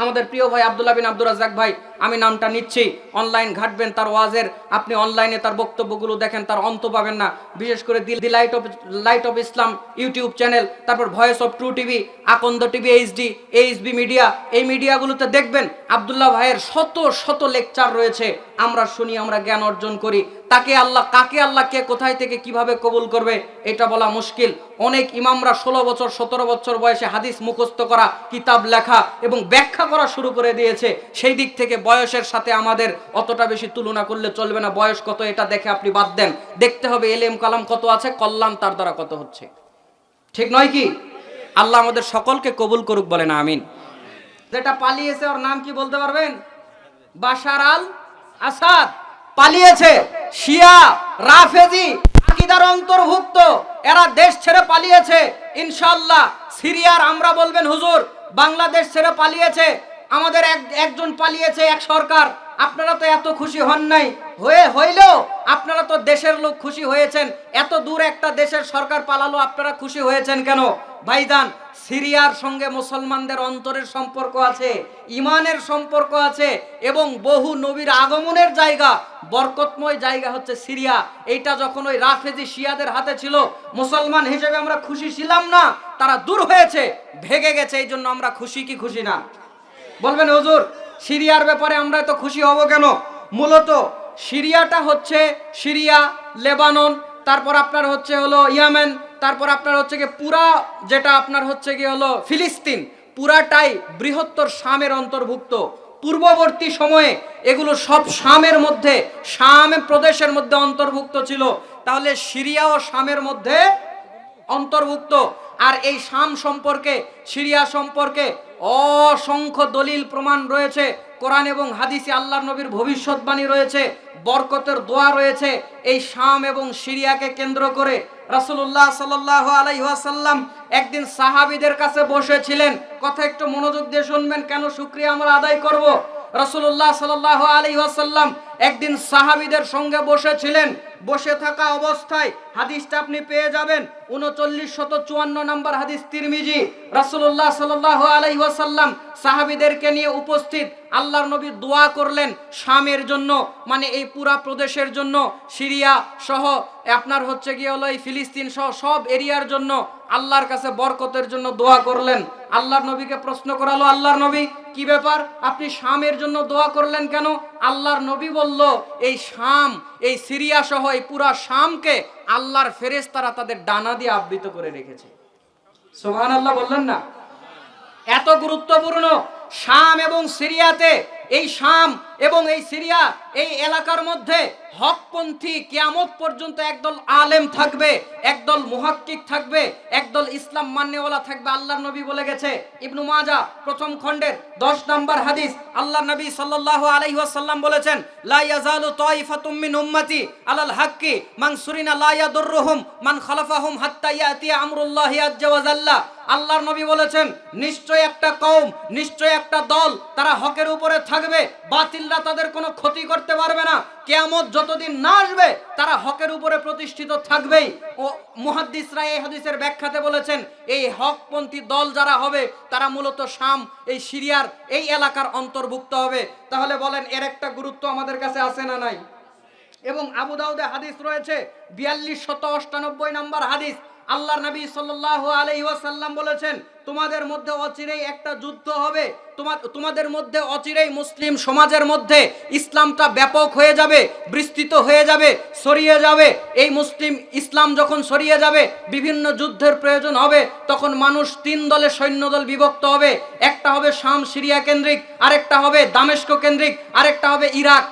আমাদের প্রিয় ভাই আব্দুল্লাহ বিন আব্দুর রাজাক ভাই আমি নামটা নিচ্ছি। অনলাইন ঘাটবেন তার ওয়াজের। আপনি অনলাইনে তার বক্তব্যগুলো দেখেন, তার অন্ত পাবেন না। বিশেষ করে the light of light of Islam YouTube channel তারপর voice of true TV Akanda TV HD HB media এই মিডিয়াগুলোতে দেখবেন আব্দুল্লাহ ভাইয়ের শত শত লেকচার রয়েছে। আমরা শুনি, আমরা জ্ঞান অর্জন করি। তাকে আল্লাহ, কাকে আল্লাহ, কে কোথায় থেকে কীভাবে কবুল করবে, এটা বলা মুশকিল। অনেক ইমামরা ষোলো বছর, সতেরো বছর বয়সে হাদিস মুখস্থ করা, কিতাব লেখা এবং ব্যাখ্যা করা শুরু করে দিয়েছে। সেই দিক থেকে বয়সের সাথে আমাদের অতটা বেশি তুলনা করলে চলবে না। বয়স কত এটা দেখে আপনি বাদ দেন। দেখতে হবে এলেম কালাম কত আছে কল্যাণ তার দ্বারা কত হচ্ছে। ঠিক নয় কি? আল্লাহ আমাদের সকলকে কবুল করুক বলেন, আমিন। যেটা পালিয়েছে, ওর নাম কি বলতে পারবেন? বাশার আল আসাদ। পালিয়েছে শিয়া, রাফেজি, আকিদার অন্তর্ভুক্ত। এরা দেশ ছেড়ে পালিয়েছে, ইনশাআল্লাহ। সিরিয়ার আমরা বলবেন, হুজুর, বাংলাদেশ ছেড়ে পালিয়েছে। আমাদের এক, একজন পালিয়েছে এক সরকার। আপনারা তো এত খুশি হন নাই। হয়ে, হইলেও আপনারা তো দেশের লোক খুশি হয়েছেন। এত দূর একটা দেশের সরকার পালালো, আপনারা খুশি হয়েছেন কেন? ভাইজান, সিরিয়ার সঙ্গে মুসলমানদের অন্তরের সম্পর্ক আছে, ইমানের সম্পর্ক আছে, এবং বহু নবীর আগমনের জায়গা, বরকতময় জায়গা হচ্ছে সিরিয়া। এইটা যখন ওই রাফেজি শিয়াদের হাতে ছিল, মুসলমান হিসেবে আমরা খুশি ছিলাম না, তারা দূর হয়েছে, ভেগে গেছে এই জন্য আমরা খুশি কি খুশি না? বলবেন, হুজুর, সিরিয়ার ব্যাপারে আমরা তো খুশি হব কেন? মূলত সিরিয়াটা হচ্ছে সিরিয়া, লেবানন, তারপর আপনার হচ্ছে হলো ইয়ামেন, তারপর আপনার হচ্ছে কি পুরা যেটা আপনার হচ্ছে কি হলো ফিলিস্তিন, পুরাটাই বৃহত্তর শামের অন্তর্ভুক্ত। পূর্ববর্তী সময়ে এগুলো সব শামের মধ্যে, শাম প্রদেশের মধ্যে অন্তর্ভুক্ত ছিল। তাহলে সিরিয়া ও শামের মধ্যে অন্তর্ভুক্ত। আর এই শাম সম্পর্কে, সিরিয়া সম্পর্কে অসংখ্য দলিল প্রমাণ রয়েছে। কোরআন এবং হাদিসে আল্লাহ নবীর ভবিষ্যৎবাণী রয়েছে, বরকতের দোয়া রয়েছে। এই শাম এবং সিরিয়াকে কেন্দ্র করে রাসুল্লাহ সাল্লাহ আলাইহাসাল্লাম একদিন সাহাবিদের কাছে বসেছিলেন। কথা একটু মনোযোগ দিয়ে শুনবেন, কেন শুক্রিয়া আমরা আদায় করব? রসুল্লাহ সাল্লাহ আলী ওয়াসাল্লাম একদিন সাহাবিদের সঙ্গে বসেছিলেন। বসে থাকা অবস্থায় হাদিসটা আপনি পেয়ে যাবেন। উনচল্লিশ শত চুয়ান্ন নম্বর হাদিস তিরমিজি। রাসুল্লাহ সাল্লাহ আলাই ওয়াসাল্লাম সাহাবিদেরকে নিয়ে উপস্থিত। আল্লাহর নবী দোয়া করলেন শামের জন্য মানে এই পুরা প্রদেশের জন্য, সিরিয়া সহ আপনার হচ্ছে গিয়ে হলো এই ফিলিস্তিন সহ সব এরিয়ার জন্য আল্লাহর কাছে বরকতের জন্য দোয়া করলেন। আল্লাহর নবীকে প্রশ্ন করালো, আল্লাহর নবী, কি ব্যাপার? আপনি শামের জন্য দোয়া করলেন কেন? আল্লাহর নবী বলল, এই শাম, এই সিরিয়া সহ এই পুরা শামকে আল্লাহর ফেরেশতারা তাদের ডানা দিয়ে আবৃত করে রেখেছে। সোহান আল্লাহ বললেন না? এত গুরুত্বপূর্ণ শাম এবং সিরিয়াতে এই শাম এবং এই সিরিয়া, এই এলাকার মধ্যে হকপন্থী কিয়ামত পর্যন্ত একদল আলেম থাকবে, একদল মুহাক্কিক থাকবে, একদল ইসলাম মান্যওয়ালা থাকবে, আল্লাহর নবী বলে গেছে। ইবনু মাজা, প্রথম খণ্ডের দশ নম্বর হাদিস আল্লাহ নবী সাল্লাল্লাহু আলাইহি ওয়াসাল্লাম বলেছেন, লা ইয়াজালু তাইফাতুম মিন উম্মতি আলাল হাক্কি, মান সুরিনা লা ইয়াদুররুহুম, মান খালাফাহুম হাত্তা ইয়াতি আমরুল্লাহি আজ্জা ওয়া জাল্লা। আল্লাহর নবী বলেছেন, নিশ্চয় একটা কওম, নিশ্চয় একটা দল, তারা হকের উপরে থাকবে, বাতিলরা তাদের কোনো ক্ষতি করতে পারবে না। কেয়ামত যতদিন না আসবে, তারা হকের উপরে প্রতিষ্ঠিত থাকবেই। ও মুহাদ্দিসরা এই হাদিসের ব্যাখ্যাতে বলেছেন, এই হকপন্থী দল যারা হবে, তারা মূলত শাম, এই সিরিয়ার, এই এলাকার অন্তর্ভুক্ত হবে। তাহলে বলেন, এর একটা গুরুত্ব আমাদের কাছে আছে না নাই? এবং আবু দাউদে হাদিস রয়েছে, বিয়াল্লিশ শত অষ্টানব্বই নম্বর হাদিস আল্লাহর নবী সাল্লাল্লাহু আলাইহি ওয়াসাল্লাম বলেছেন, তোমাদের মধ্যে অচিরেই একটা যুদ্ধ হবে। তোমার তোমাদের মধ্যে অচিরেই মুসলিম সমাজের মধ্যে ইসলামটা ব্যাপক হয়ে যাবে, বিস্তৃত হয়ে যাবে, ছড়িয়ে যাবে। এই মুসলিম ইসলাম যখন ছড়িয়ে যাবে, বিভিন্ন যুদ্ধের প্রয়োজন হবে, তখন মানুষ তিন দলে সৈন্যদল বিভক্ত হবে। একটা হবে শাম, সিরিয়া কেন্দ্রিক, আরেকটা হবে দামেস্ক কেন্দ্রিক, আরেকটা হবে ইরাক।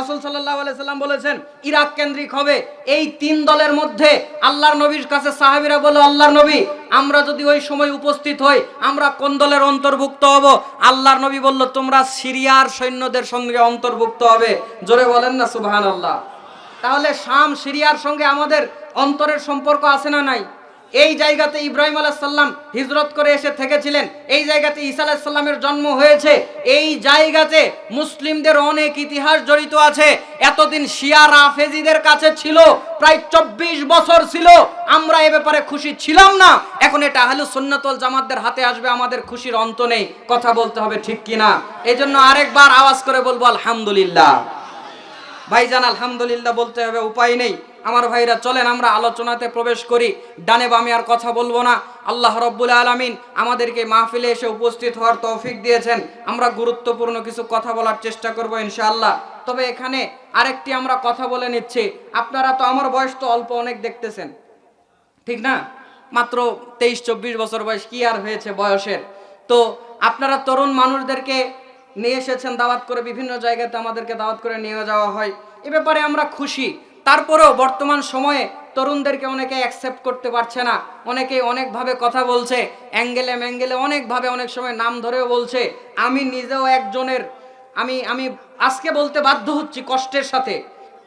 রসুল সাল্লাহ সাল্লাম বলেছেন, ইরাক কেন্দ্রিক হবে। এই তিন দলের মধ্যে আল্লাহর নবীর কাছে সাহাবিরা বলে আল্লাহর নবী, আমরা যদি ওই সময় উপস্থিত হই, আমরা কোন দলের অন্তর্ভুক্ত হব? আল্লাহর নবী বলল, তোমরা সিরিয়ার সৈন্যদের সঙ্গে অন্তর্ভুক্ত হবে। জোরে বলেন না সুবাহান আল্লাহ তাহলে শাম, সিরিয়ার সঙ্গে আমাদের অন্তরের সম্পর্ক আছে না নাই? এই জায়গাতে ইব্রাহিম আলাইসাল্লাম হিজরত করে এসে থেকেছিলেন। এই জায়গাতে ঈসা আলাইসাল্লামের জন্ম হয়েছে। এই জায়গাতে মুসলিমদের অনেক ইতিহাস জড়িত আছে। এতদিন শিয়া রাফেজিদের কাছে ছিল, প্রায় চব্বিশ বছর ছিল। আমরা এ ব্যাপারে খুশি ছিলাম না। এখন এটা আহলু সুন্নতল জামাতদের হাতে আসবে, আমাদের খুশির অন্ত নেই। কথা বলতে হবে ঠিক কিনা? এই জন্য আরেকবার আওয়াজ করে বলব, আলহামদুলিল্লাহ। ভাইজান, আলহামদুলিল্লাহ বলতে হবে, উপায় নেই। আমার ভাইরা, চলেন আমরা আলোচনাতে প্রবেশ করি। ডানে বামে আর কথা বলব না। আল্লাহ রব্বুল আলমিন আমাদেরকে মাহফিলে এসে উপস্থিত হওয়ার তৌফিক দিয়েছেন। আমরা গুরুত্বপূর্ণ কিছু কথা বলার চেষ্টা করব ইনশাআল্লাহ। তবে এখানে আরেকটি আমরা কথা বলে নিচ্ছি। আপনারা তো আমার বয়স তো অল্প অনেক দেখতেছেন। ঠিক না? মাত্র তেইশ, চব্বিশ বছর বয়স কি আর হয়েছে বয়সের? তো আপনারা তরুণ মানুষদেরকে নিয়ে এসেছেন, দাওয়াত করে বিভিন্ন জায়গাতে আমাদেরকে দাওয়াত করে নিয়ে যাওয়া হয়। এ ব্যাপারে আমরা খুশি। তারপরেও বর্তমান সময়ে তরুণদেরকে অনেকে অ্যাকসেপ্ট করতে পারছে না। অনেকে অনেকভাবে কথা বলছে, অ্যাঙ্গেলে ম্যাঙ্গেলে অনেকভাবে অনেক সময় নাম ধরেও বলছে। আমি নিজেও একজনের, আমি আমি আজকে বলতে বাধ্য হচ্ছি কষ্টের সাথে।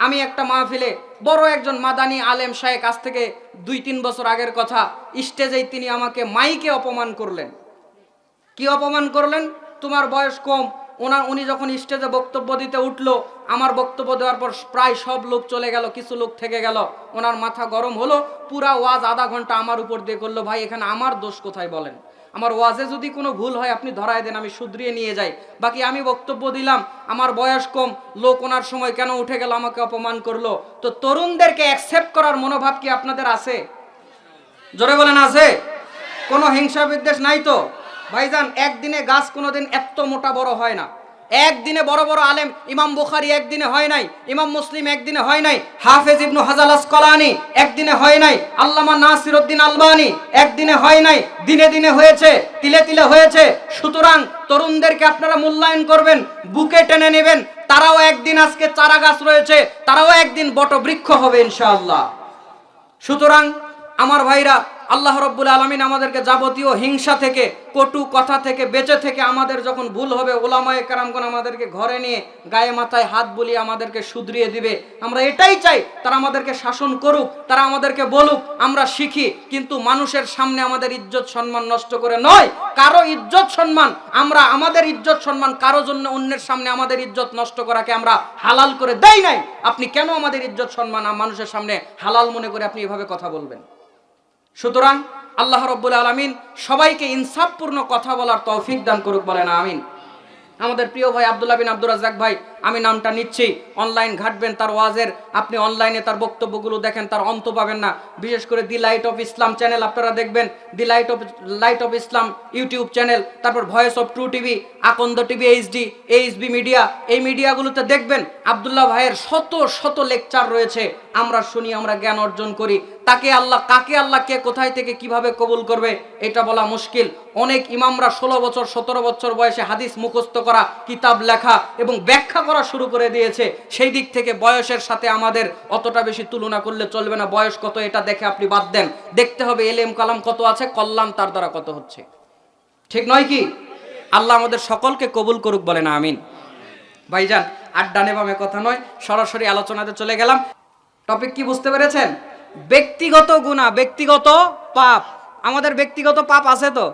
আমি একটা মাহফিলে বড় একজন মাদানি আলেম শায়েক আজ থেকে দুই তিন বছর আগের কথা, স্টেজেই তিনি আমাকে মাইকে অপমান করলেন। কি অপমান করলেন? তোমার বয়স কম ওনার, উনি যখন স্টেজে বক্তব্য দিতে উঠল, আমার বক্তব্য দেওয়ার পর প্রায় সব লোক চলে গেল, কিছু লোক থেকে গেল। ওনার মাথা গরম হলো, পুরা ওয়াজ আধা ঘণ্টা আমার উপর দিয়ে করল, ভাই, এখানে আমার দোষ কোথায় বলেন? আমার ওয়াজে যদি কোনো ভুল হয়, আপনি ধরায় দেন, আমি শুধরিয়ে নিয়ে যাই। বাকি আমি বক্তব্য দিলাম, আমার বয়স কম, লোক ওনার সময় কেন উঠে গেল, আমাকে অপমান করল? তো তরুণদেরকে অ্যাকসেপ্ট করার মনোভাব কি আপনাদের আছে? জোরে বলেন, আছে? কোনো হিংসা বিদ্বেষ নাই তো? ভাইজান, একদিনে গাছ কোনোদিন এত মোটা বড় হয় না। একদিনে বড় বড় আলেম, ইমাম বুখারি একদিনে হয় নাই, ইমাম মুসলিম একদিনে হয় নাই, হাফেজ ইবনু হাজালাস কলানি একদিনে হয় নাই, আল্লামা নাসিরউদ্দিন আলবানি একদিনে হয় নাই, দিনে দিনে হয়েছে, তিলে তিলে হয়েছে। সুতরাং তরুণদেরকে আপনারা মূল্যায়ন করবেন, বুকে টেনে নেবেন, তারাও একদিন আজকে চারা গাছ রয়েছে, তারাও একদিন বটবৃক্ষ হবে ইনশাআল্লাহ। সুতরাং আমার ভাইরা আল্লাহ রব্বুল আলমিন আমাদেরকে যাবতীয় হিংসা থেকে, কটু কথা থেকে, বেঁচে থেকে আমাদের যখন ভুল হবে, ওলামায়ে কারামগণ আমাদেরকে ঘরে নিয়ে গায়ে মাথায় হাত বুলিয়ে আমাদেরকে শুধরিয়ে দিবে। আমরা এটাই চাই, তারা আমাদেরকে শাসন করুক, তারা আমাদেরকে বলুক, আমরা শিখি, কিন্তু মানুষের সামনে আমাদের ইজ্জত সম্মান নষ্ট করে নয়। কারও ইজ্জত সম্মান, আমরা আমাদের ইজ্জত সম্মান কারও জন্য অন্যের সামনে আমাদের ইজ্জত নষ্ট করাকে আমরা হালাল করে দেই নাই। আপনি কেন আমাদের ইজ্জত সম্মান মানুষের সামনে হালাল মনে করে আপনি এভাবে কথা বলবেন? সুতরাং আল্লাহ রব্বুল আলমিন সবাইকে ইনসাফপূর্ণ কথা বলার তৌফিক দান করুক বলেন, আমিন। আমাদের প্রিয় ভাই আবদুল্লাহ বিন আব্দুর রাজাক ভাই আমি নামটা নিচ্ছি। অনলাইন ঘাটবেন তার ওয়াজের। আপনি অনলাইনে তার বক্তব্যগুলো দেখেন, তার অন্ত পাবেন না। বিশেষ করে the light of Islam channel আপনারা দেখবেন। The light of light of Islam YouTube channel, তারপর voice of true TV, Akanda TV, HD, HB media, এই মিডিয়াগুলোতে দেখবেন আব্দুল্লাহ ভাইয়ের শত শত লেকচার রয়েছে। আমরা শুনি, আমরা জ্ঞান অর্জন করি। তাকে আল্লাহ, কাকে আল্লাহ, কে কোথায় থেকে কীভাবে কবুল করবে, এটা বলা মুশকিল। অনেক ইমামরা ষোলো বছর, সতেরো বছর বয়সে হাদিস মুখস্থ করা, কিতাব লেখা এবং ব্যাখ্যা করা শুরু করে দিয়েছে, সেই দিক থেকে বয়সের সাথে আমাদের অতটা বেশি তুলনা করলে চলবে না। বয়স কত এটা দেখে আপনি বাদ দেন। দেখতে হবে এলেম কালাম কত আছে, কল্যাণ তার দ্বারা কত হচ্ছে। ঠিক নয় কি? আল্লাহ আমাদের সকলকে কবুল করুক বলে না আমিন। ভাইজান, আর ডানে বামে কথা নয়, সরাসরি আলোচনাতে চলে গেলাম। টপিক কি বুঝতে পেরেছেন? ব্যক্তিগত গুণা ব্যক্তিগত পাপ। আমাদের ব্যক্তিগত পাপ আছে তো?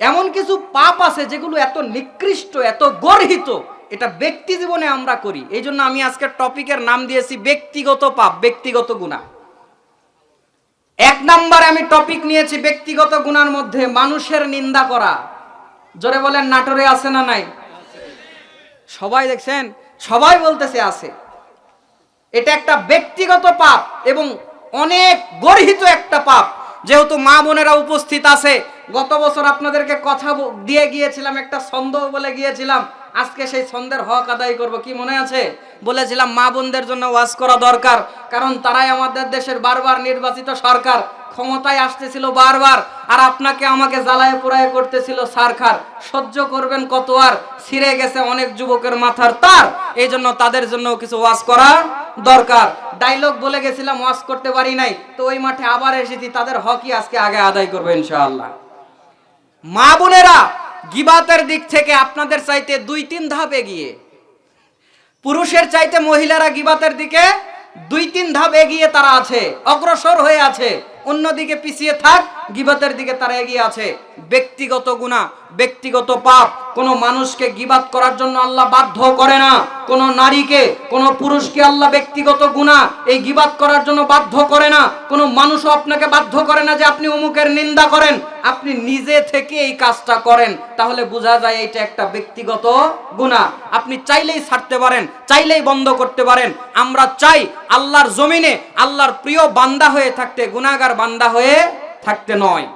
এমন কিছু পাপ আছে যেগুলো এত নিকৃষ্ট, এত গর্হিত এটা ব্যক্তি জীবনে আমরা করি। এই জন্য আমি আজকের টপিকের নাম দিয়েছি ব্যক্তিগত পাপ, ব্যক্তিগত গুণা। এক নাম্বার আমি টপিক নিয়েছি ব্যক্তিগত গুণার মধ্যে মানুষের নিন্দা করা। জোরে বলেন, নাটোরে আছে না নাই? সবাই দেখছেন? সবাই বলতেছে আছে। এটা একটা ব্যক্তিগত পাপ এবং অনেক গর্হিত একটা পাপ। যেহেতু মা বোনেরা উপস্থিত আছে, গত বছর আপনাদেরকে কথা দিয়ে গিয়েছিলাম, একটা ছন্দ বলে গিয়েছিলাম। আজকে সেই ছন্দের হক আদায় করব, কি মনে আছে? বলেছিলাম, মা বোনদের জন্য ওয়াজ করা দরকার, কারণ তারাই আমাদের দেশের বারবার নির্বাচিত সরকার। ক্ষমতায় আসতেছিল বারবার, আর আপনাকে আমাকে জ্বালায় পোড়ায় করতেছিল সারখার সহ্য করবেন কত আর? ছিঁড়ে গেছে অনেক যুবকের মাথার তার। এই জন্য তাদের জন্য কিছু ওয়াজ করা দরকার। ডাইলগ বলে গেছিলাম, ওয়াজ করতে পারি নাই। তো ওই মাঠে আবার এসেছি, তাদের হকই আজকে আগে আদায় করব ইনশাআল্লাহ। মা বোনেরা গিবাতের দিক থেকে আপনাদের চাইতে দুই তিন ধাপ এগিয়ে। পুরুষের চাইতে মহিলারা গিবাতের দিকে দুই তিন ধাপ এগিয়ে তারা আছে, অগ্রসর হয়ে আছে। অন্যদিকে পিছিয়ে থাক গিবাতের দিকে তারা এগিয়ে আছে। ব্যক্তিগত গুণা, ব্যক্তিগত পাপ। কোনো মানুষকে গিবাত করার জন্য আল্লাহ বাধ্য করে না। কোনো নারীকে, কোনো পুরুষকে আল্লাহ ব্যক্তিগত গুণা, এই গিবাত করার জন্য বাধ্য করে না। কোনো মানুষও আপনাকে বাধ্য করে না যে আপনি অমুকের নিন্দা করেন। আপনি নিজে থেকে এই কাজটা করেন। তাহলে বোঝা যায় এটা একটা ব্যক্তিগত গুণা। আপনি চাইলেই ছাড়তে পারেন, চাইলেই বন্ধ করতে পারেন। আমরা চাই আল্লাহর জমিনে আল্লাহর প্রিয় বান্দা হয়ে থাকতে গুণাগার বান্দা হয়ে থাকতে নয়।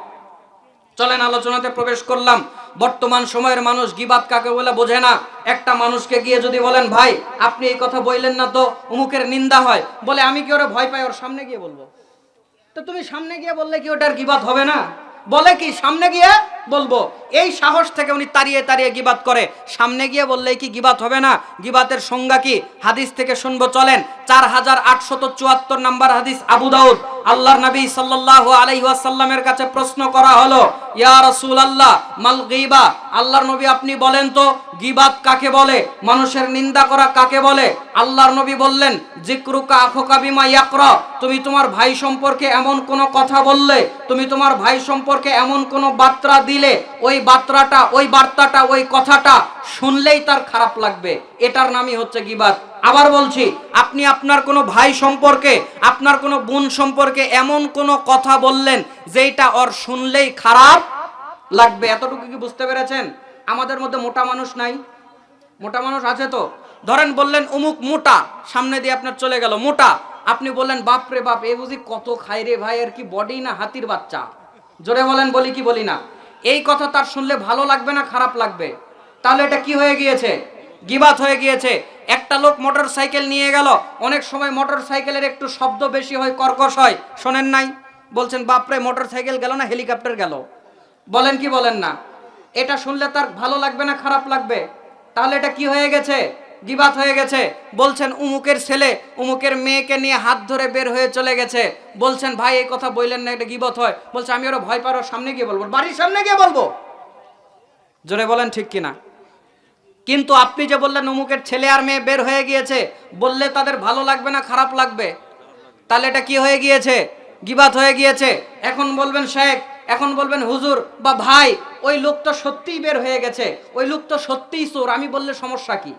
চলেন, আলোচনাতে প্রবেশ করলাম। বর্তমান সময়ের মানুষ গিবাদ কাকে বলে বোঝে না। একটা মানুষকে গিয়ে যদি বলেন, ভাই, আপনি এই কথা বললেন না তো অমুকের নিন্দা হয়। বলে, আমি কি ওরা ভয় পাই ওর সামনে গিয়ে বলব? তো তুমি সামনে গিয়ে বললে কি ওটার গিবাদ হবে না? বলে কি? সামনে গিয়ে বলব। এই সাহস থেকে উনি তাড়িয়ে তাড়িয়ে গিবাত করে। সামনে গিয়ে বললে কি গিবাত হবে না? গিবাতের সংজ্ঞা কি? হাদিস থেকে শুনব, চলেন। চার হাজার আটশত চুয়াত্তর নাম্বার হাদিস আবু দাউদ। আল্লাহর নবী সাল্লাল্লাহু আলাইহি ওয়াসাল্লামের কাছে প্রশ্ন করা হলো, ইয়া রাসূলুল্লাহ, মাল গীবা? আল্লাহর নবী আপনি বলেন তো গিবাত কাকে বলে? মানুষের নিন্দা করা কাকে বলে? আল্লাহর নবী বললেন জিক্রুকা আখোকা বিমা ইয়াকরা। তুমি তোমার ভাই সম্পর্কে এমন কোন কথা বললে? তুমি তোমার ভাই সম্পর্কে এমন কোন বার্তা দিলে ওই বার্তাটা ওই বার্তাটা, ওই কথাটা শুনলেই তার খারাপ লাগবে। এটার নামই হচ্ছে গিবাত আবার বলছি, আপনি আপনার কোনো ভাই সম্পর্কে, আপনার কোনো বোন সম্পর্কে এমন কোনো কথা বললেন যেটা ওর শুনলেই খারাপ লাগবে। এতটুকু কি বুঝতে পেরেছেন? আমাদের মধ্যে মোটা মানুষ নাই। মোটা মানুষ আছে তো? ধরেন বললেন, অমুক মোটা, সামনে দিয়ে আপনার চলে গেল, মোটা। আপনি বললেন বাপ রে বাপ, এ বুঝি কত খাই রে ভাই আর কি বডি না হাতির বাচ্চা? জোরে বলেন, বলি কি বলি না। এই কথা তার শুনলে ভালো লাগবে না, খারাপ লাগবে? তাহলে এটা কি হয়ে গিয়েছে? গিবাত হয়ে গিয়েছে। একটা লোক মোটর সাইকেল নিয়ে গেল, অনেক সময় মোটর সাইকেলের একটু শব্দ বেশি হয়, কর্কশ হয়। শোনেন নাই? বলছেন, বাপরে মোটর সাইকেল গেল না, হেলিকপ্টার গেল? বলেন কি বলেন না? এটা শুনলে তার ভালো লাগবে না, খারাপ লাগবে? তাহলে এটা কি হয়ে গেছে? গিবাত হয়ে গেছে। বলছেন, উমুকের ছেলে, উমুকের মেয়েকে নিয়ে হাত ধরে বের হয়ে চলে গেছে। বলছেন, ভাই, এই কথা বললেন না, এটা গিবত হয়। বলছে, আমি ওরা ভয় পাওয়ার সামনে গিয়ে বলব, বাড়ির সামনে গিয়ে বলব? জোরে বলেন, ঠিক কিনা? কিন্তু আপনি যে বললেন, উমুকের ছেলে আর মেয়ে বের হয়ে গিয়েছে, বললে তাদের ভালো লাগবে না, খারাপ লাগবে? তাহলে এটা কি হয়ে গিয়েছে? গিবাত হয়ে গিয়েছে। এখন বলবেন, শেখ, এখন বলবেন, হুজুর বা ভাই, ওই লোক তো সত্যিই বের হয়ে গেছে, ওই লোক তো সত্যিই চোর, আমি বললে সমস্যা কি?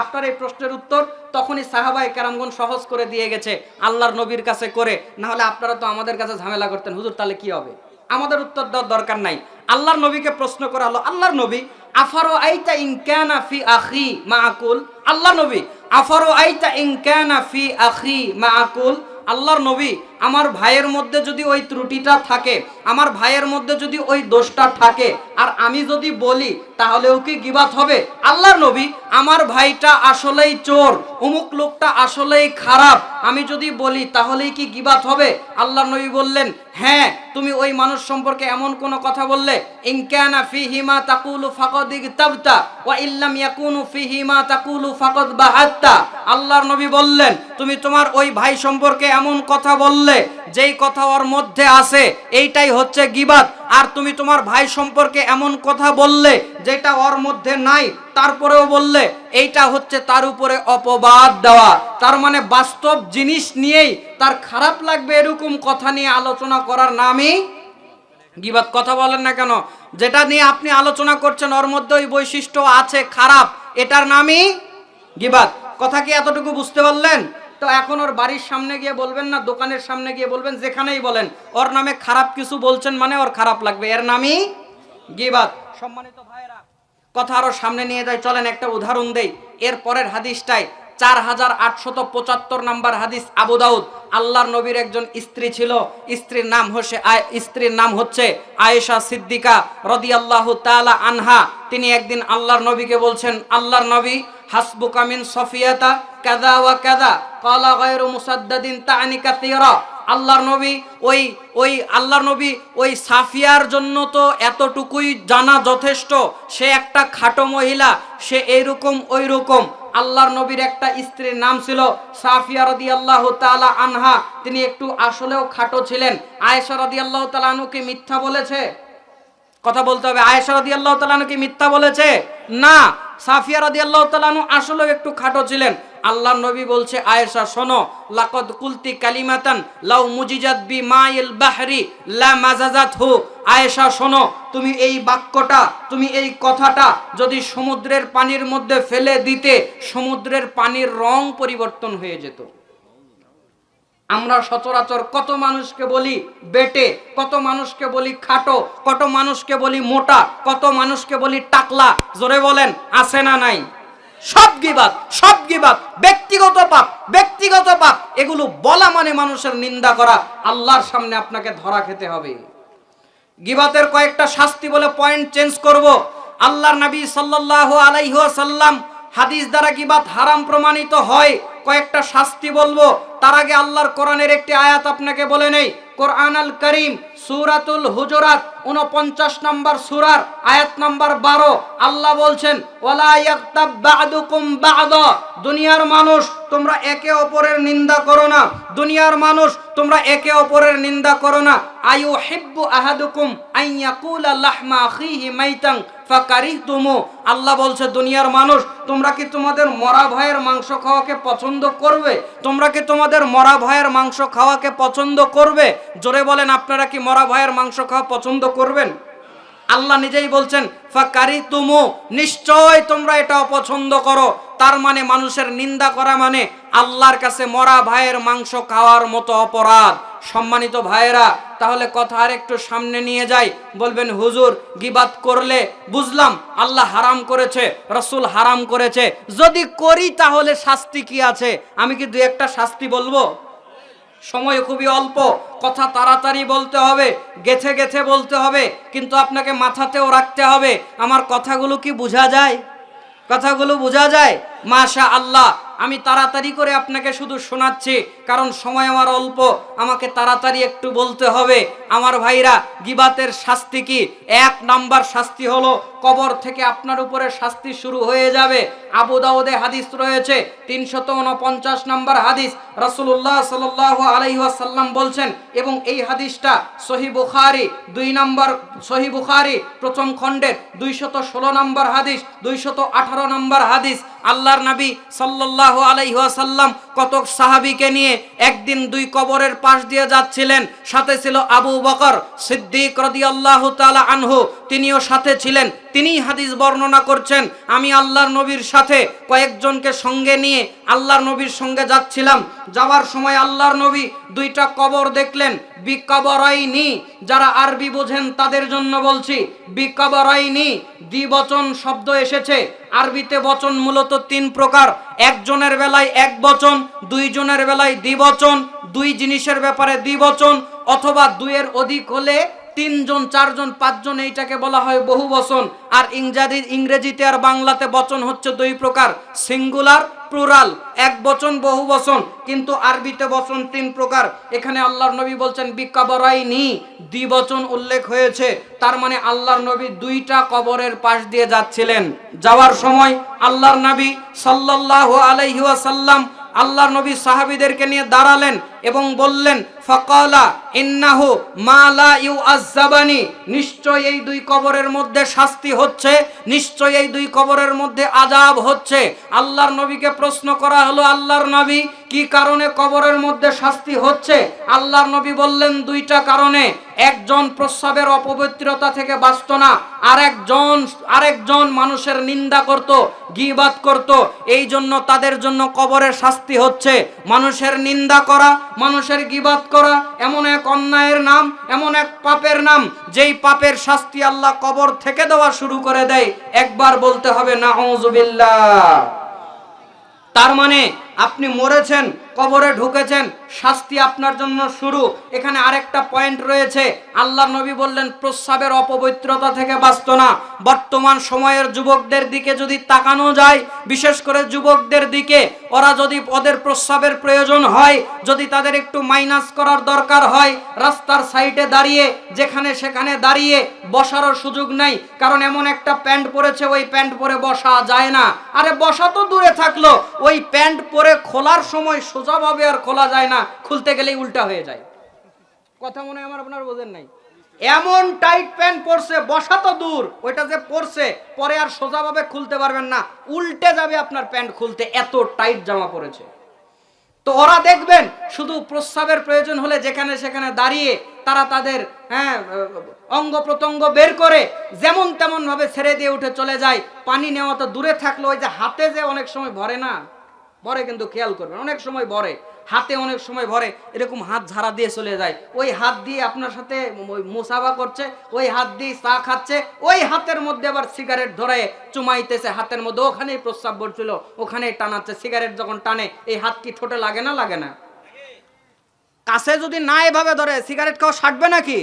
আপনার এই প্রশ্নের উত্তর তখনই সাহাবাই কেরামগণ সহজ করে দিয়ে গেছে, আল্লাহর নবীর কাছে করে। না হলে আপনারা তো আমাদের কাছে ঝামেলা করতেন। হুজুর, তাহলে কি হবে? আমাদের উত্তর দেওয়ার দরকার নাই। আল্লাহর নবীকে প্রশ্ন করা হলো, আল্লাহর নবী, আফারো আইতা ইনকানা ফি আখি মা আকুল আল্লাহ নবী, আফারো আইতা ইনকানা ফি আখি মা আকুল আল্লাহর নবী আমার ভাইয়ের মধ্যে যদি ওই ত্রুটিটা থাকে, আমার ভাইয়ের মধ্যে যদি ওই দোষটা থাকে, আর আমি যদি বলি, তাহলেও কি গিবাত হবে? আল্লাহর নবী, আমার ভাইটা আসলেই চোর, অমুক লোকটা আসলেই খারাপ। আমি যদি বলি, তাহলেই কি গিবাত হবে? আল্লাহর নবী বললেন হ্যাঁ তুমি ওই মানুষ সম্পর্কে এমন কোন কথা বললে ইনকানা ফিহিমা তাকুলু ফাকাদ ইগতাবতা, ওয়া ইল্লাম ইয়াকুনু ফিহিমা তাকুলু ফাকাদ বাহাত্তা। আল্লাহর নবী বললেন, তুমি তোমার ওই ভাই সম্পর্কে এমন কথা বললে যেই কথা ওর মধ্যে আছে, এইটাই হচ্ছে গিবাদ। আর তুমি তোমার ভাই সম্পর্কে এমন কথা বললে, যেটা ওর মধ্যে নাই, তারপরেও বললে, এইটা হচ্ছে তার উপরে অপবাদ দেওয়া। তার মানে বাস্তব জিনিস নিয়েই তার খারাপ লাগবে এরকম কথা নিয়ে আলোচনা করার নামই গিবাদ। কথা বলেন না কেন? যেটা নিয়ে আপনি আলোচনা করছেন, ওর মধ্যে ওই বৈশিষ্ট্য আছে খারাপ, এটার নামই গিবাদ। কথা কি এতটুকু বুঝতে পারলেন? তো এখন ওর বাড়ির সামনে গিয়ে বলবেন না, দোকানের সামনে গিয়ে বলবেন, যেখানেই বলেন। ওর নামে খারাপ কিছু বলছেন মানে ওর খারাপ লাগবে। এর নামই গিবাদ সম্মানিত ভাইয়েরা, কথা আরও সামনে নিয়ে যায় চলেন একটা উদাহরণ দেই। এর পরের হাদিসটাই চার হাজার আটশত পঁচাত্তর নাম্বার হাদিস আবু দাউদ। আল্লাহর নবীর একজন স্ত্রী ছিল। স্ত্রীর নাম হচ্ছে স্ত্রীর নাম হচ্ছে আয়েশা সিদ্দিকা রদি আল্লাহ তালা আনহা। তিনি একদিন আল্লাহর নবীকে বলছেন, আল্লাহর নবী হাসবুকামিন সফিয়াতা কাদা ওয়া কাদা কলা গায়রু মুসাদ্দাদিন তাআনি কাসীরা। আল্লাহর নবী, ওই ওই আল্লাহর নবী, ওই সাফিয়ার জন্য তো এতটুকুই জানা যথেষ্ট। সে একটা খাটো মহিলা, সে এইরকম ওই রকম আল্লাহর নবীর একটা স্ত্রীর নাম ছিল সাফিয়া রদি আল্লাহ তালা আনহা। তিনি একটু আসলেও খাটো ছিলেন। আয়েশা রদি আল্লাহ তালানুকে মিথ্যা বলেছে? কথা বলতে হবে, আয়েশা রদি আল্লাহ তালানু কি মিথ্যা বলেছে? না, সাফিয়া রদি আল্লাহ তালানু আসলেও একটু খাটো ছিলেন। আল্লাহ নবী বলছে, আয়েশা, শোনো, লাকদ কুলতি কালিমাতান লাউ মুজিজাত বি মাইল বাহরি লা মাজাজাত হু আয়েশা, শোনো, তুমি এই বাক্যটা, তুমি এই কথাটা যদি সমুদ্রের পানির মধ্যে ফেলে দিতে, সমুদ্রের পানির রং পরিবর্তন হয়ে যেত। আমরা সচরাচর কত মানুষকে বলি বেটে, কত মানুষকে বলি খাটো, কত মানুষকে বলি মোটা, কত মানুষকে বলি টাকলা, জোরে বলেন, আছে না নাই? সব গিবাদ সব গিবাদ ব্যক্তিগত পাপ ব্যক্তিগত পাপ। এগুলো বলা মানে মানুষের নিন্দা করা। আল্লাহর সামনে আপনাকে ধরা খেতে হবে। গিবাতের কয়েকটা শাস্তি বলে পয়েন্ট চেঞ্জ করব। আল্লাহর নবী সাল্লাল্লাহু আলাইহি ওয়াসাল্লাম হাদিস দ্বারা গিবাত হারাম প্রমাণিত হয়। কয়েকটা শাস্তি বলব। তার আগে আল্লাহর কোরআনের একটি আয়াত আপনাকে বলে নেই। কোরআন আল করিম সুরাতুল উনপঞ্চাশ নম্বর সুরার আয়াত নম্বর বারো। আল্লাহ বলছেন দুনিয়ার মানুষ, তোমরা একে অপরের নিন্দা করো না। দুনিয়ার মানুষ, তোমরা একে অপরের নিন্দা করো না। আয়ু আহাদুকুম মাইতাং ফাকারিতুমু আল্লাহ বলছে, দুনিয়ার মানুষ, তোমরা কি তোমাদের মরা ভয়ের মাংস খাওয়াকে পছন্দ করবে? তোমরা কি তোমাদের মরা ভয়ের মাংস খাওয়াকে পছন্দ করবে? জোরে বলেন, আপনারা কি মরা ভয়ের মাংস খাওয়া পছন্দ করবেন? আল্লাহ নিজেই বলছেন ফাকারি তুমু নিশ্চয় তোমরা এটা অপছন্দ করো। তার মানে মানুষের নিন্দা করা মানে আল্লাহর কাছে মরা ভাইয়ের মাংস খাওয়ার মতো অপরাধ। সম্মানিত ভাইয়েরা, তাহলে কথা আর একটু সামনে নিয়ে যাই। বলবেন, হুজুর গিবাত করলে বুঝলাম আল্লাহ হারাম করেছে, রসুল হারাম করেছে। যদি করি তাহলে শাস্তি কি আছে? আমি কি দু একটা শাস্তি বলব? সময় খুবই অল্প, কথা তাড়াতাড়ি বলতে হবে, গেথে গেথে বলতে হবে, কিন্তু আপনাকে মাথাতেও রাখতে হবে, আমার কথাগুলো কি বোঝা যায়? কথাগুলো বোঝা যায়? মাশা আল্লাহ আমি তাড়াতাড়ি করে আপনাকে শুধু শোনাচ্ছি, কারণ সময় আমার অল্প। আমাকে তাড়াতাড়ি একটু বলতে হবে, আমার ভাইরা, গিবাতের শাস্তি কি? এক নাম্বার শাস্তি হলো, কবর থেকে আপনার উপরে শাস্তি শুরু হয়ে যাবে। আবু দাউদে হাদিস রয়েছে, তিনশত উনপঞ্চাশ নম্বর হাদিস। রসুল্লাহ সাল আলাইহি ওয়াসাল্লাম বলছেন, এবং এই হাদিসটা সহি বুখারি, দুই নম্বর সহি বুখারি, প্রথম খণ্ডের দুইশত ষোলো নম্বর হাদিস, দুইশত আঠারো নম্বর হাদিস। আল্লাহর নাবী সাল্লাহ আলাইহি ওয়াসাল্লাম কতক সাহাবিকে নিয়ে একদিন দুই কবরের পাশ দিয়ে যাচ্ছিলেন। সাথে ছিল আবু বকর সিদ্দিক রদি আল্লাহ তালা আনহু, তিনিও সাথে ছিলেন। তিনি হাদিস বর্ণনা করছেন, আমি আল্লাহর নবীর সাথে কয়েকজনকে সঙ্গে নিয়ে আল্লাহর নবীর সঙ্গে যাচ্ছিলাম। যাওয়ার সময় আল্লাহর নবী দুইটা কবর দেখলেন, বিকবরাইনি, যারা আরবি বোঝেন তাদের জন্য বলছি, বিকবরাইনি, দ্বিবচন শব্দ এসেছে। আরবিতে বচন মূলত তিন প্রকার, একজনের বেলায় এক বচন, দুইজনের বেলায় দ্বিবচন, দুই জিনিসের ব্যাপারে দ্বিবচন, অথবা দুইয়ের অধিক হলে তিনজন, চারজন, পাঁচজন এইটাকে বলা হয় বহু বচন আর ইংরাজি, ইংরেজিতে আর বাংলাতে বচন হচ্ছে দুই প্রকার, সিঙ্গুলার, প্লুরাল। এক বচন বহু বচন কিন্তু আরবিতে বচন তিন প্রকার। এখানে আল্লাহর নবী বলছেন, বিকাবরাইনি, দ্বিবচন উল্লেখ হয়েছে। তার মানে আল্লাহর নবী দুইটা কবরের পাশ দিয়ে যাচ্ছিলেন। যাওয়ার সময় আল্লাহর নবী সাল্লাল্লাহু আলাইহি ওয়াসাল্লাম আল্লাহর নবী সাহাবীদেরকে নিয়ে দাঁড়ালেন। এবং বললেন, ফকালা ইন্নাহু মালা ইউ আজাবানি নিশ্চয় এই দুই কবরের মধ্যে শাস্তি হচ্ছে, নিশ্চয় এই দুই কবরের মধ্যে আজাব হচ্ছে। আল্লাহর নবীকে প্রশ্ন করা হলো, আল্লাহর নবী কি কারণে কবরের মধ্যে শাস্তি হচ্ছে? আল্লাহর নবী বললেন, দুইটা কারণে। একজন প্রস্রাবের অপবিত্রতা থেকে বাঁচত না, আরেকজন আরেকজন মানুষের নিন্দা করত, গিবাদ করত। এই জন্য তাদের জন্য কবরের শাস্তি হচ্ছে। মানুষের নিন্দা করা মানুষের গিবাদ করা, এমন এক অন্যায়ের নাম, এমন এক পাপের নাম, যেই পাপের শাস্তি আল্লাহ কবর থেকে দেওয়া শুরু করে দেয়, একবার বলতে হবে না তার মানে আপনি মরেছেন, কবরে ঢুকেছেন, শাস্তি আপনার জন্য শুরু। এখানে আরেকটা পয়েন্ট রয়েছে। আল্লাহ নবী বললেন, প্রস্রাবের অপবিত্রতা থেকে বাঁচত না। বর্তমান সময়ের যুবকদের দিকে যদি তাকানো যায়, বিশেষ করে যুবকদের দিকে, ওরা যদি ওদের প্রস্রাবের প্রয়োজন হয়, যদি তাদের একটু মাইনাস করার দরকার হয়, রাস্তার সাইডে দাঁড়িয়ে, যেখানে সেখানে দাঁড়িয়ে বসারও সুযোগ নাই। কারণ এমন একটা প্যান্ট পরেছে, ওই প্যান্ট পরে বসা যায় না। আরে বসা তো দূরে থাকল। ওই প্যান্ট পরে খোলার সময় সোজাভাবে আর খোলা যায় না, খুলতে গেলেই উল্টা হয়ে যায়। কথা মনে আমার আপনার বোঝেন নাই। এমন টাইট প্যান্ট পরছে, বসা তো দূর, ওইটা যে পরছে, পরে আর সোজাভাবে খুলতে পারবেন না। উল্টে যাবে আপনার প্যান্ট খুলতে, এত টাইট জামা পরেছে। তো ওরা দেখবেন, শুধু প্রস্রাবের প্রয়োজন হলে যেখানে সেখানে দাঁড়িয়ে তারা তাদের হ্যাঁ অঙ্গ প্রত্যঙ্গ বের করে যেমন তেমন ভাবে ছেড়ে দিয়ে উঠে চলে যায়। পানি নেওয়া তো দূরে থাকল, ওই যে হাতে যে অনেক সময় ভরে না। ভরে কিন্তু খেয়াল করবেন। অনেক সময় ভরে হাতে অনেক সময় ভরে এরকম হাত ঝাড়া দিয়ে চলে যায়। ওই হাত দিয়ে আপনার সাথে মোসাবা করছে, ওই হাত দিয়ে চা খাচ্ছে, ওই হাতের মধ্যে আবার সিগারেট ধরে চুমাইতেছে। হাতের মধ্যে ওখানেই প্রস্রাব পড়ছিল ওখানেই টানাচ্ছে। সিগারেট যখন টানে, এই হাত কি ঠোঁটে লাগে না? লাগে না। কাছে যদি না এভাবে ধরে, সিগারেট খাওয়া সাটবে নাকি?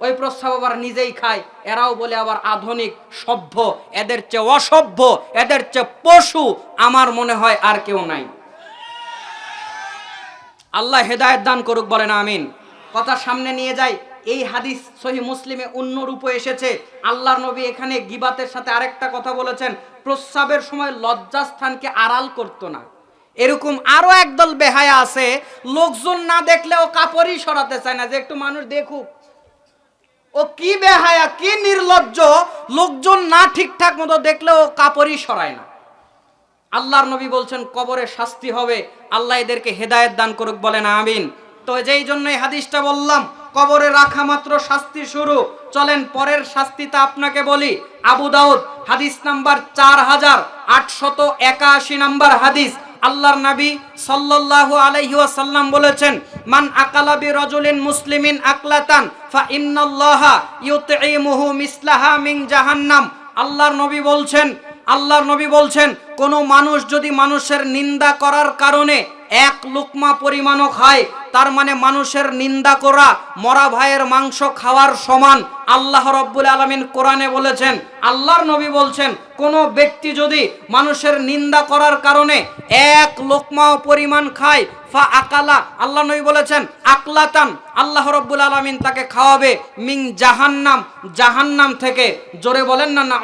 ওই প্রস্রাব আবার নিজেই খায়। এরাও বলে আবার আধুনিক, সভ্য, এদের চেয়ে অসভ্য, এদের চেয়ে পশু আমার মনে হয় আর কেউ নাই। আল্লাহ হেদায়েত দান করুক বলেন, আমিন। কথা সামনে নিয়ে যাই। এই হাদিস সহি মুসলিমে অন্য রূপে এসেছে। আল্লাহর নবী এখানে গিবাতের সাথে আরেকটা কথা বলেছেন, প্রস্রাবের সময় লজ্জাস্থানকে আড়াল করতো না। এরকম আরও একদল বেহায়া আছে, লোকজন না দেখলেও কাপড়ই সরাতে চায় না, যে একটু মানুষ দেখুক। ও কি বেহায়া, কি নির্লজ্জ। লোকজন না ঠিকঠাক মতো দেখলেও কাপড়ই সরায় না। আল্লাহর নবী বলছেন, কবরে শাস্তি হবে। আল্লাহ এদেরকে হেদায়েত দান করুক, বলেন আমিন। তো যেই জন্য এই হাদিসটা বললাম, কবরে রাখা মাত্র শাস্তি শুরু। চলেন, পরের শাস্তিটা আপনাকে বলি। আবু দাউদ, হাদিস নাম্বার চার হাজার আটশত একাশি নাম্বার হাদিস। আল্লাহর নাবী সাল্লাল্লাহু আলাইহি ওয়াসাল্লাম বলেছেন, মান আকালা রাজুলিন মুসলিমিন আকলাতান, ফা ইন্নাল্লাহা ইউতঈমুহু মিসলাহা মিন জাহান্নাম। আল্লাহর নবী বলছেন, আল্লাহর নবী বলছেন, কোনো মানুষ যদি মানুষের নিন্দা করার কারণে এক লুকমা পরিমাণও খায়। তার মানে মানুষের নিন্দা করা, মরা ভাইয়ের মাংস খাওয়ার সমান। আল্লাহ রব্বুল আলমিন কোরআনে বলেছেন, আল্লাহর নবী বলছেন, কোনো ব্যক্তি যদি মানুষের নিন্দা করার কারণে এক লোকমাও পরিমাণ খায়, ফা আকালা, আল্লাহ নবী বলেছেন, আকলাতান, আল্লাহ রব্বুল আলমিন তাকে খাওয়াবে, মিং জাহান্নাম জাহান্নাম থেকে। জোরে বলেন না না